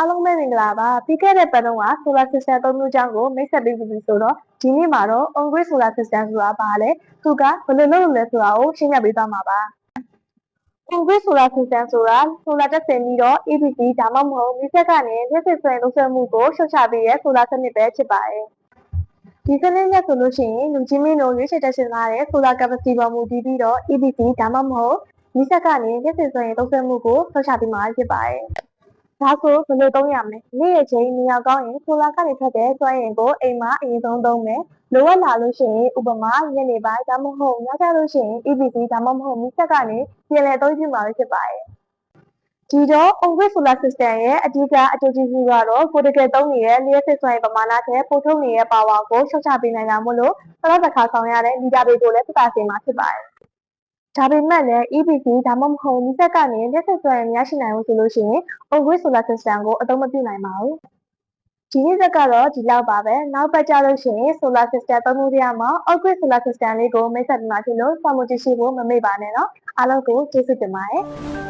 အားလုံးပဲမင်္ဂလာပါပြီးခဲ့တဲ့ပတ်တုန်းက solar system သုံးမျိုးကြောင်းကိုမိတ်ဆက်ပေးပြီးပြီဆိုတော့ဒီနေ့မှာတော့ on grid solar system ဆိုတာဘာလဲသူကဘယ်လိုလုပ်လို့လဲဆိုတာကိုရှင်းပြပေးသွားမှာပါ on grid solar system ဆိုတာ solar တက်ဆင်ပြီးတော့ EPC ဒါမှမဟုတ်မိဆက်ကနေလျှက်စစ်စွမ်းလုံးဆွဲမှုကိုရှုတ်ချပေးတဲ့ solar စနစ်ပဲဖြစ်ပါတယ်ဒီစနစ်နဲ့ဆိုလို့ရှိရင်လူကြီးမင်းတို့ရွေးချယ်တက်ရှင်လာတဲ့ solar capacity ပေါ်မူတည်ပြီးတော့ EPC ဒါမှမဟုတ်မိဆက်ကနေလျှက်စစ်စွမ်းလုံးဆွဲမှုကိုရှုတ်ချပေးမှာဖြစ်ပါတယ် ဒါဆိုဘယ်လိုသုံးရမလဲနေ့ရက်ချင်းနေရာကောင်းရင်ဆိုလာကနေထွက်တဲ့စွမ်းအင်ကိုအိမ်မှာအရင်ဆုံးသုံးမယ်လိုအပ်လာလို့ရှိရင်ဥပမာညနေပိုင်းဒါမှမဟုတ်ညကျလို့ရှိရင် EPC ဒါမှမဟုတ်မိဆက်ကနေပြင်လည်သုံးပြမှာပဲဖြစ်ပါတယ်ဒီတော့ on-grid solar system ရဲ့အဓိကအကျိုးကျေးဇူးကတော့ကိုယ်တကယ်သုံးနေတဲ့လျှက်စစ်စွမ်းအင်ပမာဏထက်ပိုထုတ်နေတဲ့ power ကိုရှုတ်ချပေးနိုင်တာမို့လို့တစ်တစ်ခါဆောင်ရတဲ့မီတာတွေကိုလည်းပြသစေမှာဖြစ်ပါတယ် ဒါပေမဲ့လည်း EPC ဒါမှမဟုတ်မိဆက်ကနေလျှက်စစ်စွမ်းအင်မရရှိနိုင်ဘူးဆိုလို့ရှိရင် on-grid solar system ကိုအသုံးမပြုနိုင်ပါဘူး။ဒီနေ့ဆက်ကတော့ဒီလောက်ပါပဲ။နောက်ပတ်ကြလို့ရှိရင် solar system သုံးခုတည်းမှာ off-grid solar system လေးကိုမိတ်ဆက်ပြမှာဖြစ်လို့စောင့်မကြည့်ရှိဖို့မမေ့ပါနဲ့နော်။အားလုံးကိုကျေးဇူးတင်ပါတယ်။